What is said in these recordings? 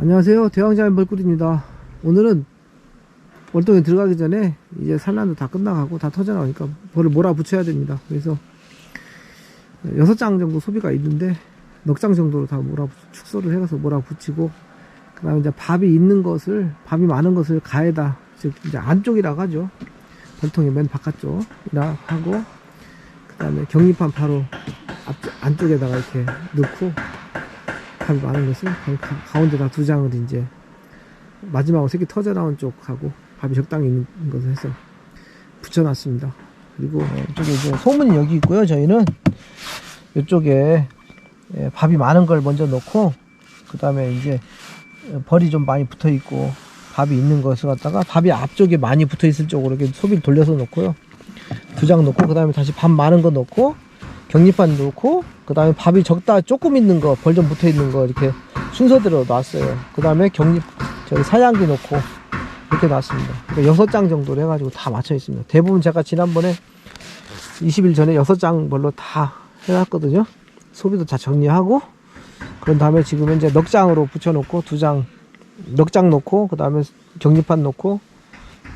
안녕하세요. 대왕자연 벌꿀입니다. 오늘은 월동에 들어가기 전에 이제 산란도 다 끝나가고 다 터져나오니까 벌을 몰아붙여야 됩니다. 그래서 여섯 장 정도 소비가 있는데 넉 장 정도로 다 몰아 축소를 해가서 몰아붙이고 그 다음에 이제 밥이 있는 것을 밥이 많은 것을 가에다 즉 이제 안쪽이라고 하죠. 벌통의 맨 바깥쪽이라 하고 그 다음에 격립판 바로 앞, 안쪽에다가 이렇게 넣고 밥이 많은 가, 가운데다 두 장을 이제 마지막으로 새끼 터져 나온 쪽하고 밥이 적당히 있는 것을 해서 붙여놨습니다. 그리고 이쪽에 이제 소문이 여기 있고요. 저희는 이쪽에 예, 밥이 많은 걸 먼저 넣고 그 다음에 이제 벌이 좀 많이 붙어 있고 밥이 있는 것을 갖다가 밥이 앞쪽에 많이 붙어 있을 쪽으로 이렇게 소비를 돌려서 넣고요. 두 장 넣고 그 다음에 다시 밥 많은 거 넣고 격립판 넣고 그 다음에 밥이 적다 조금 있는 거벌좀 붙어 있는 거 이렇게 순서대로 놨어요. 그 다음에 격립 저기 사양기 넣고 이렇게 놨습니다. 그러니까 여섯 장 정도로 해가지고 다 맞춰 있습니다. 대부분 제가 지난번에 20일 전에 여섯 장 벌로 다 해놨거든요. 소비도 다 정리하고 그런 다음에 지금 이제 넉 장으로 붙여놓고 두 장, 넉 장 놓고 그 다음에 격립판 놓고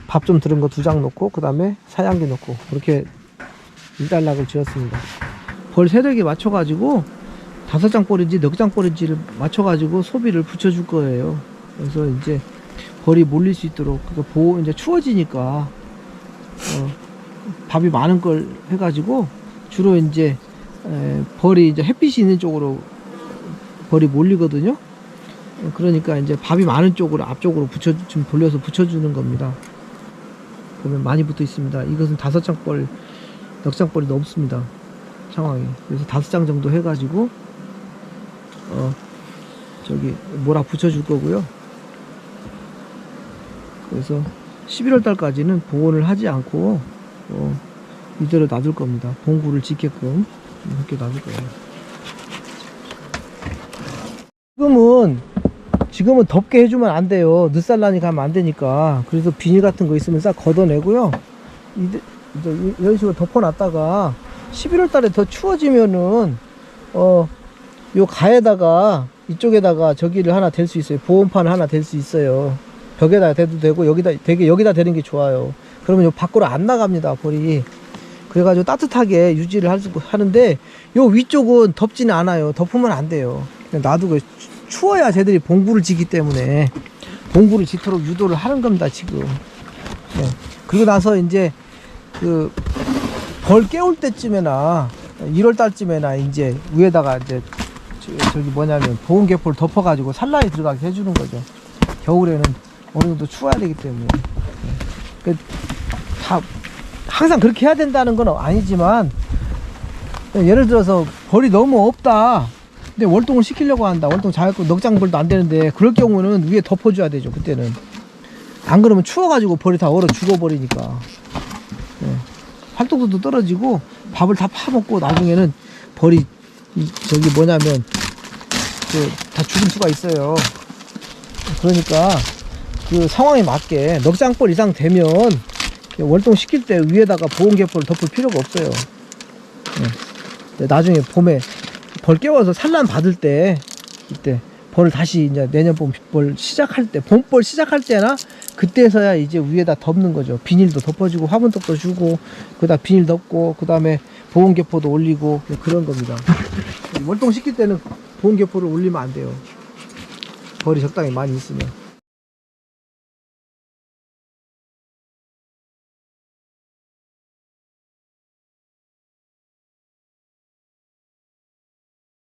밥 좀 들은 거 두 장 놓고 그 다음에 사양기 놓고 그렇게 일단락을 지었습니다. 벌 세력에 맞춰가지고 다섯 장 볼인지 넉장 볼인지를 맞춰가지고 소비를 붙여줄 거예요. 그래서 이제 벌이 몰릴 수 있도록 그 보호 이제 추워지니까 어, 밥이 많은 걸 해가지고 주로 이제 에, 벌이 이제 햇빛이 있는 쪽으로 벌이 몰리거든요. 어, 그러니까 이제 밥이 많은 쪽으로 앞쪽으로 붙여 좀 돌려서 붙여주는 겁니다. 그러면 많이 붙어 있습니다. 이것은 다섯 장 벌, 넉 장 벌이 넘습니다. 상황이. 그래서 다섯 장 정도 해가지고 어 저기 몰아 붙여줄 거고요. 그래서 11월 달까지는 보온을 하지 않고 어, 이대로 놔둘 겁니다. 봉구를 짓게끔 이렇게 놔둘 거예요. 지금은 지금은 덥게 해주면 안 돼요. 늦살라니 가면 안 되니까. 그래서 비닐 같은 거 있으면 싹 걷어내고요. 이런 식으로 덮어놨다가 11월 달에 더 추워지면은 어, 요 가에다가 이쪽에다가 저기를 하나 댈 수 있어요. 보온판 하나 댈 수 있어요. 벽에다 대도 되고 여기다 되게 여기다 대는 게 좋아요. 그러면 요 밖으로 안 나갑니다. 볼이. 그래가지고 따뜻하게 유지를 할 수, 하는데 요 위쪽은 덥지는 않아요. 덮으면 안 돼요. 놔두고 추- 추워야 쟤들이 봉구를 지기 때문에 봉구를 짓도록 유도를 하는 겁니다. 지금. 네. 그리고 나서 이제 그 벌 깨울 때쯤에나 1월 달쯤에나 이제 위에다가 이제 저- 저기 뭐냐면 보온 개포를 덮어가지고 산란이 들어가게 해주는 거죠. 겨울에는 어느 정도 추워야 되기 때문에. 네. 그, 다, 항상 그렇게 해야 된다는 건 아니지만, 예를 들어서 벌이 너무 없다. 근데 월동을 시키려고 한다. 월동 잘고 넉장벌도 안 되는데, 그럴 경우는 위에 덮어줘야 되죠, 그때는. 안 그러면 추워가지고 벌이 다 얼어 죽어버리니까. 네. 활동도도 떨어지고, 밥을 다 파먹고, 나중에는 벌이, 이- 저기 뭐냐면, 그, 다 죽을 수가 있어요. 그러니까, 그 상황에 맞게 넉장벌 이상 되면 월동 시킬 때 위에다가 보온개포를 덮을 필요가 없어요. 네. 나중에 봄에 벌 깨워서 산란 받을 때 이때 벌 다시 이제 내년 봄 벌 시작할 때 봄벌 시작할 때나 그때서야 이제 위에다 덮는 거죠. 비닐도 덮어주고 화분떡도 주고 그다 비닐 덮고 그 다음에 보온개포도 올리고 그런 겁니다. 월동 시킬 때는 보온개포를 올리면 안 돼요. 벌이 적당히 많이 있으면.